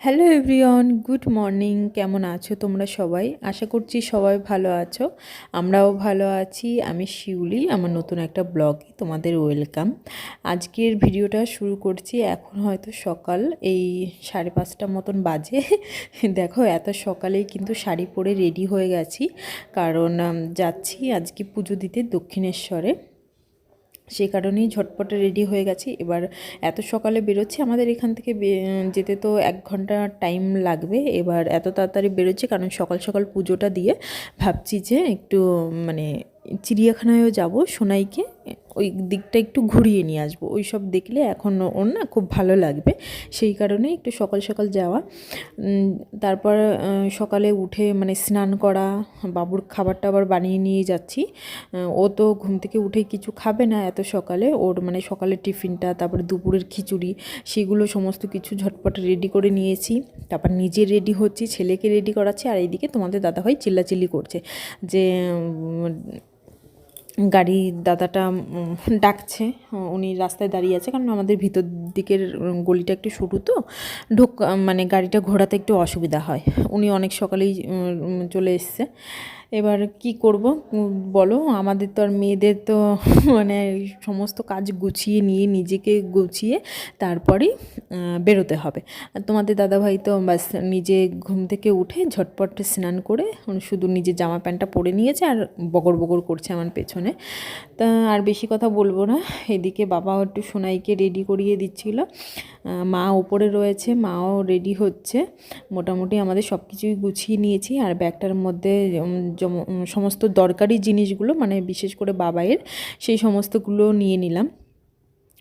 Hello everyone good morning কেমন আছো তোমরা সবাই? আশা করছি সবাই ভালো আছো। আমরাও ভালো আছি। আমি শিউলি, আমার নতুন একটা ব্লগে তোমাদের ওয়েলকাম আজকের ভিডিওটা শুরু করছি, এখন হয়তো সকাল, এই সাড়ে পাঁচটা মতন বাজে। দেখো, এত সকালেই কিন্তু শাড়ি পরে রেডি হয়ে গেছি। কারণ যাচ্ছি আজকে পুজো দিতে দক্ষিণেশ্বরে। সেই কারণেই ঝটপটে রেডি হয়ে গেছি। এবার এত সকালে বেরোচ্ছি, আমাদের এখান থেকে যেতে তো এক ঘণ্টা টাইম লাগবে। এবার এত তাড়াতাড়ি বেরোচ্ছি, কারণ সকাল সকাল পুজোটা দিয়ে ভাবছি যে একটু মানে চিড়িয়াখানায়ও যাব সোনাইকে। ওই দিকটা একটু ঘুরিয়ে নিয়ে আসব। ওই সব দেখলে এখন ওর না খুব ভালো লাগবে। সেই কারণে একটু সকাল সকাল যাওয়া। তারপর সকালে উঠে মানে স্নান করা, বাবুর খাবার টাবার বানিয়ে নিয়ে যাচ্ছি। ও তো ঘুম থেকে উঠে কিছু খাবে না এত সকালে। ওর মানে সকালের টিফিনটা, তারপরে দুপুরের খিচুড়ি, সেগুলো সমস্ত কিছু ঝটপট রেডি করে নিয়েছি। তারপর নিজে রেডি হচ্ছি, ছেলেকে রেডি করাচ্ছি, আর এইদিকে তোমাদের দাদাভাই চিল্লাচিল্লি করছে। যে গাড়ি দাদাটা ডাকছে। উনি রাস্তায় দাঁড়িয়ে আছে, কারণ আমাদের ভিতর দিকের গলিটা একটু সরু তো। ঢোক মানে গাড়িটা ঘোরাতে একটু অসুবিধা হয়। উনি অনেক সকালেই চলে এসছে। এবার কি করব? বলো, আমাদের তো আর মেয়েদের তো মানে সমস্ত কাজ গুছিয়ে নিয়ে নিজেকে গুছিয়ে তারপরেই বেরোতে হবে। আর তোমাদের দাদাভাই তো বাস নিজে ঘুম থেকে উঠে ঝটপট স্নান করে শুধু নিজের জামা প্যান্টটা পরে নিয়েছে আর বগর বগর করছে আমার পেছনে। তা আর বেশি কথা বলব না। এদিকে বাবা একটু সোনাইকে রেডি করিয়ে দিচ্ছিল। মা ওপরে রয়েছে, মাও রেডি হচ্ছে। মোটামুটি আমাদের সব কিছুই গুছিয়ে নিয়েছি আর ব্যাগটার মধ্যে সমস্ত দরকারি জিনিসগুলো মানে বিশেষ করে বাবাইয়ের, সেই সমস্তগুলো নিয়ে নিলাম।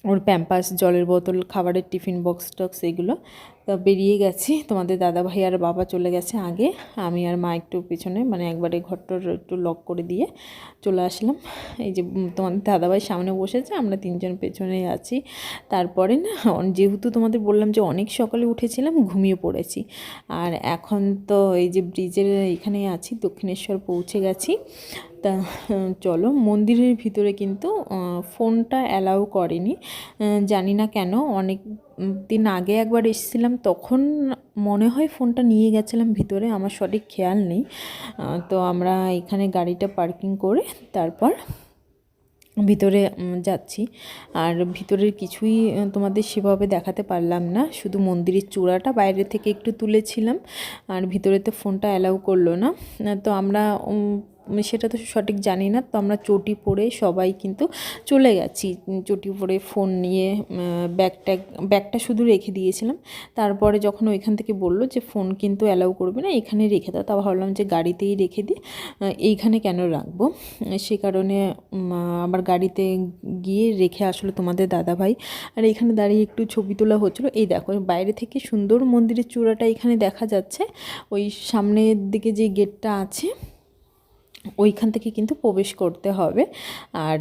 ওর প্যাম্পাস, জলের বোতল, খাবারের টিফিন বক্স টক্স এগুলো। তা বেরিয়ে গেছি। তোমাদের দাদা ভাই আর বাবা চলে গেছে আগে। আমি আর মা একটু পিছনে মানে একবারে ঘরটার একটু লক করে দিয়ে চলে আসলাম। এই যে তোমাদের দাদাভাই সামনে বসেছে, আমরা তিনজন পেছনে আছি। তারপরে না যেহেতু তোমাদের বললাম যে অনেক সকালে উঠেছিলাম, ঘুমিয়ে পড়েছি। আর এখন তো এই যে ব্রিজের এখানে আছি, দক্ষিণেশ্বর পৌঁছে গেছি। তা চলো, মন্দিরের ভিতরে কিন্তু ফোনটা অ্যালাউ করেনি। জানি না কেন, অনেক দিন আগে একবার এসেছিলাম, তখন মনে হয় ফোনটা নিয়ে গেছিলাম ভিতরে, আমার সঠিক খেয়াল নেই। তো আমরা এখানে গাড়িটা পার্কিং করে তারপর ভিতরে যাচ্ছি। আর ভিতরের কিছুই তোমাদের সেভাবে দেখাতে পারলাম না, শুধু মন্দিরের চূড়াটা বাইরে থেকে একটু তুলেছিলাম, আর ভিতরে তো ফোনটা অ্যালাউ করল না। তো আমরা সেটা তো সঠিক জানি না, তো আমরা চটি পরে সবাই কিন্তু চলে গেছি। চটি পরে ফোন নিয়ে ব্যাগ ট্যাগ ব্যাগটা শুধু রেখে দিয়েছিলাম। তারপরে যখন ওইখান থেকে বলল যে ফোন কিন্তু অ্যালাউ করবে না, এখানে রেখে দাও। তা ভাবলাম যে গাড়িতেই রেখে দিই এইখানে কেন রাখব? সে কারণে আবার গাড়িতে গিয়ে রেখে আসলো তোমাদের দাদা ভাই আর এখানে দাঁড়িয়ে একটু ছবি তোলা হচ্ছিল। এই দেখো, বাইরে থেকে সুন্দর মন্দিরের চূড়াটা এখানে দেখা যাচ্ছে। ওই সামনের দিকে যে গেটটা আছে ওইখান থেকে কিন্তু প্রবেশ করতে হবে। আর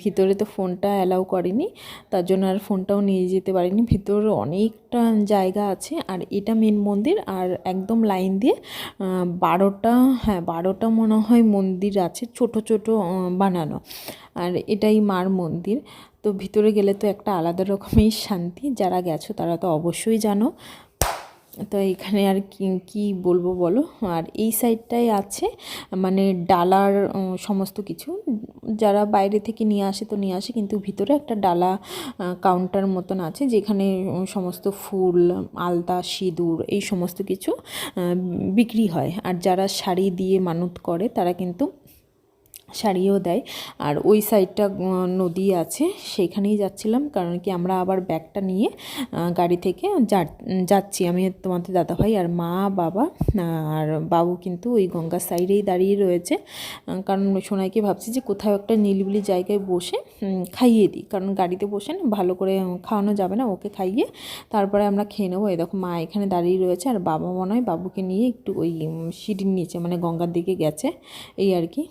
ভিতরে তো ফোনটা অ্যালাউ করেনি, তার জন্য আর ফোনটাও নিয়ে যেতে পারিনি। ভিতরে অনেকটা জায়গা আছে, আর এটা মেন মন্দির, আর একদম লাইন দিয়ে বারোটা হ্যাঁ বারোটা মনে হয় মন্দির আছে, ছোট ছোট বানানো। আর এটাই মার মন্দির। তো ভিতরে গেলে তো একটা আলাদা রকমের শান্তি, যারা গেছো তারা তো অবশ্যই জানো। তো এখানে আর কি, কী বলব বলো? আর এই সাইডটাই আছে মানে ডালার সমস্ত কিছু। যারা বাইরে থেকে নিয়ে আসে তো নিয়ে আসে, কিন্তু ভিতরে একটা ডালা কাউন্টার মতন আছে, যেখানে সমস্ত ফুল, আলতা, সিঁদুর, এই সমস্ত কিছু বিক্রি হয়। আর যারা শাড়ি দিয়ে মানত করে, তারা কিন্তু শাড়িও দেয়। আর ওই সাইডটা নদী আছে, সেইখানেই যাচ্ছিলাম। কারণ কি, আমরা আবার ব্যাগটা নিয়ে গাড়ি থেকে যাচ্ছি। আমি তোমাদের দাদাভাই আর মা, বাবা, আর বাবু কিন্তু ওই গঙ্গার সাইডেই দাঁড়িয়ে রয়েছে। কারণ সোনাইকে ভাবছি যে কোথাও একটা নিলিবিলি জায়গায় বসে খাইয়ে দিই। কারণ গাড়িতে বসে না, ভালো করে খাওয়ানো যাবে না, ওকে খাইয়ে তারপরে আমরা খেয়ে নেব। দেখো, মা এখানে দাঁড়িয়ে রয়েছে, আর বাবা মনে হয় বাবুকে নিয়ে একটু ওই সিঁড়ির নিচে মানে গঙ্গার দিকে গেছে। এই আর কি।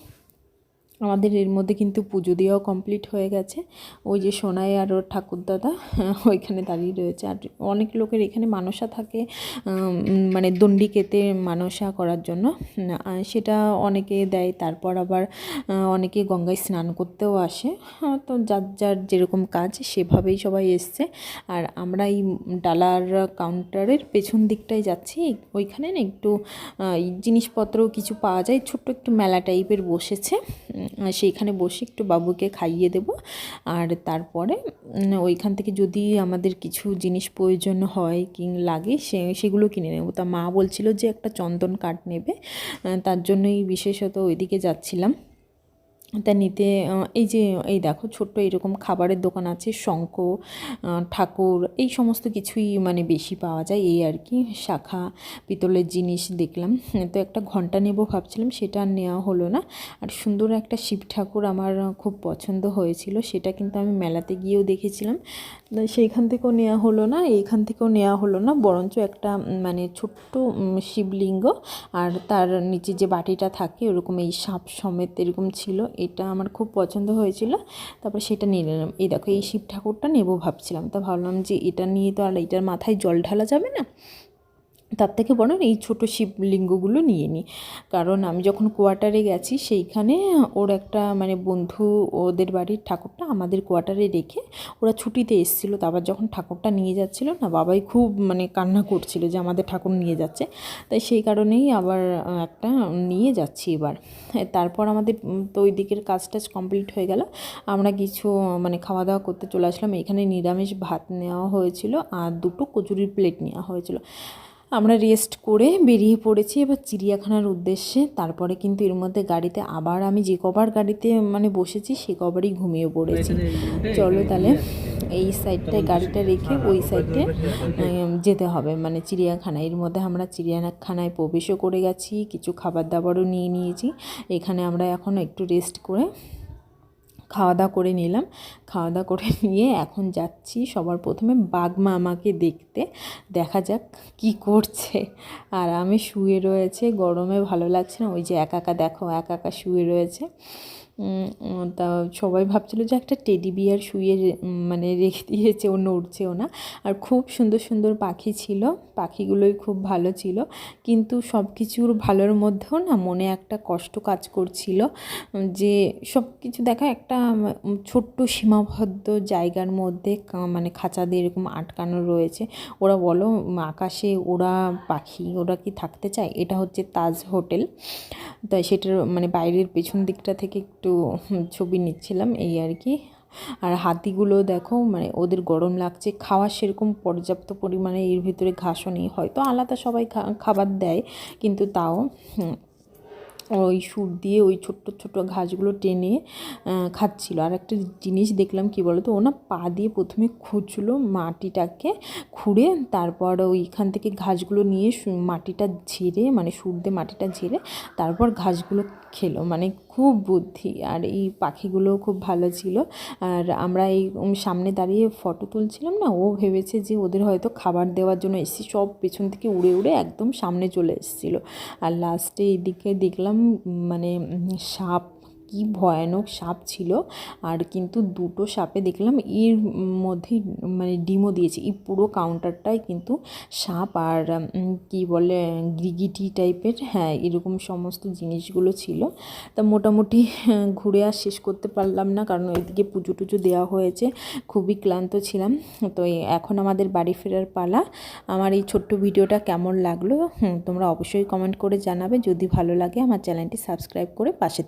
আমাদের এর মধ্যে কিন্তু পুজো দেওয়াও কমপ্লিট হয়ে গেছে। ওই যে সোনাই আর ওর ঠাকুরদাদা ওইখানে দাঁড়িয়ে রয়েছে। আর অনেক লোকের এখানে মানসা থাকে মানে দণ্ডি কেটে মানসা করার জন্য। সেটা অনেকে দেয় তারপর আবার অনেকে গঙ্গায় স্নান করতেও আসে। হ্যাঁ, তো যার যার যেরকম কাজ সেভাবেই সবাই এসছে। আর আমরা এই ডালার কাউন্টারের পেছন দিকটায় যাচ্ছি। ওইখানে না একটু জিনিসপত্র কিছু পাওয়া যায়। ছোট্ট একটু মেলা টাইপের বসেছে। সেইখানে বসে একটু বাবুকে খাইয়ে দেব। আর তারপরে ওইখান থেকে যদি আমাদের কিছু জিনিস প্রয়োজন হয় কি লাগে, সে, সেগুলো কিনে নেব। তা মা বলছিল যে একটা চন্দন কাঠ নেবে। তার জন্যই বিশেষত ওইদিকে যাচ্ছিলাম। তা নিতে এই যে, এই দেখো ছোট্ট এরকম খাবারের দোকান আছে, শঙ্খ ঠাকুর, এই সমস্ত কিছুই মানে বেশি পাওয়া যায়, এই আর কি, শাখা, পিতলের জিনিস দেখলাম। তো একটা ঘণ্টা নেব ভাবছিলাম, সেটা আর নেওয়া হলো না। আর সুন্দর একটা শিব ঠাকুর আমার খুব পছন্দ হয়েছিল, সেটা কিন্তু আমি মেলাতে গিয়েও দেখেছিলাম। সেইখান থেকেও নেওয়া হলো না, এইখান থেকেও নেওয়া হলো না, বরঞ্চ একটা মানে ছোট্ট শিবলিঙ্গ আর তার নিচে যে বাটিটা থাকে ওরকম এই সাপ সমেত এরকম ছিল, এটা আমার খুব পছন্দ হয়েছিল, তারপর সেটা নিয়ে নিলাম। এই দেখো, এই শিব ঠাকুরটা নেব ভাবছিলাম, তা ভাবলাম যে এটা নিয়ে তো আর এটার মাথায় জল ঢালা যাবে না তার থেকে বরং এই ছোটো শিবলিঙ্গগুলো নিয়ে নিই। কারণ আমি যখন কোয়ার্টারে গেছি, সেইখানে ওর একটা মানে বন্ধু ওদের বাড়ির ঠাকুরটা আমাদের কোয়ার্টারে রেখে ওরা ছুটিতে এসেছিল। তারপর যখন ঠাকুরটা নিয়ে যাচ্ছিল না, বাবাই খুব মানে কান্না করছিল যে আমাদের ঠাকুর নিয়ে যাচ্ছে। তাই সেই কারণেই আবার একটা নিয়ে যাচ্ছি এবার। তারপর আমাদের তো ওই দিকের কাজ টাজ কমপ্লিট হয়ে গেল। আমরা কিছু মানে খাওয়া দাওয়া করতে চলে আসলাম। এখানে নিরামিষ ভাত নেওয়া হয়েছিল আর দুটো কচুরির প্লেট নেওয়া হয়েছিল। আমরা রেস্ট করে বেরিয়ে পড়েছি এবার চিড়িয়াখানার উদ্দেশ্যে। তারপরে কিন্তু এর মধ্যে গাড়িতে আবার আমি যে কবার গাড়িতে মানে বসেছি, সে কবারই ঘুমিয়ে পড়েছি। চলো তাহলে এই সাইডটায় গাড়িটা রেখে ওই সাইডে যেতে হবে। মানে চিড়িয়াখানা, এর মধ্যে আমরা চিড়িয়াখানায় প্রবেশও করে গেছি, কিছু খাবার দাবারও নিয়ে নিয়েছি। এখানে আমরা এখন একটু রেস্ট করে খাওয়া দাওয়া করে নিলাম। খাওয়া দাওয়া করে নিয়ে এখন যাচ্ছি সবার প্রথমে বাগমা আমাকে দেখতে। দেখা যাক কি করছে। আর আমি শুয়ে রয়েছে, গরমে ভালো লাগছে না। ওই যে একা একা দেখো, একা একা শুয়ে রয়েছে। তা সবাই ভাবছিল যে একটা টেডি বিয়ার শুয়ে মানে রেখে দিয়েছে ও নড়ছেও না। আর খুব সুন্দর সুন্দর পাখি ছিল, পাখিগুলোই খুব ভালো ছিল। কিন্তু সব কিছুর ভালোর মধ্যেও না মনে একটা কষ্ট কাজ করছিল, যে সব কিছু দেখা একটা ছোট্ট সীমাবদ্ধ জায়গার মধ্যে মানে খাঁচা দিয়ে এরকম আটকানো রয়েছে। ওরা বলো আকাশে ওরা পাখি, ওরা কি থাকতে চায়? এটা হচ্ছে তাজ হোটেল। তাই সেটার মানে বাইরের পেছন দিকটা থেকে একটু হুম, ছবি নিচ্ছিলাম এই আর কি। আর হাতিগুলো দেখো মানে ওদের গরম লাগছে খাওয়া সেরকম পর্যাপ্ত পরিমাণে এর ভিতরে ঘাসও নেই। হয়তো আলাদা সবাই খাবার দেয় কিন্তু তাও ওই সুর দিয়ে ওই ছোট্ট ছোট্ট ঘাসগুলো টেনে খাচ্ছিল। আর একটা জিনিস দেখলাম কি বলতো? ও না পা দিয়ে প্রথমে খুঁজলো মাটিটাকে খুঁড়ে তারপর ওইখান থেকে ঘাসগুলো নিয়ে মাটিটা ঝেড়ে মানে সুর দিয়ে মাটিটা ঝেড়ে তারপর ঘাসগুলো খেলো। মানে খুব বুদ্ধি। আর এই পাখিগুলো খুব ভালো ছিল। আর আমরা এই সামনে দাঁড়িয়ে ফটো তুলছিলাম না? ও ভেবেছে যে ওদের হয়তো খাবার দেওয়ার জন্য এসেছি। সব পেছন থেকে উড়ে উড়ে একদম সামনে চলে এসেছিল। আর লাস্টে এইদিকে দেখলাম উম, মানে সাপ কি ভয়ানক সাপ ছিল। আর কিন্তু দুটো সাপে দেখলাম, এর মধ্যে মানে ডিমও দিয়েছে। এই পুরো কাউন্টারটাই কিন্তু সাপ আর কি বলে গিরগিটি টাইপের হ্যাঁ এরকম সমস্ত জিনিসগুলো ছিল। তা মোটামুটি ঘুরে আর শেষ করতে পারলাম না, কারণ ওইদিকে পুজো টুজো দেওয়া হয়েছে। খুবই ক্লান্ত ছিলাম। তো এখন আমাদের বাড়ি ফেরার পালা। আমার এই ছোট্ট ভিডিওটা কেমন লাগল? তোমরা অবশ্যই কমেন্ট করে জানাবে। যদি ভালো লাগে, আমার চ্যানেলটি সাবস্ক্রাইব করে পাশে থেকে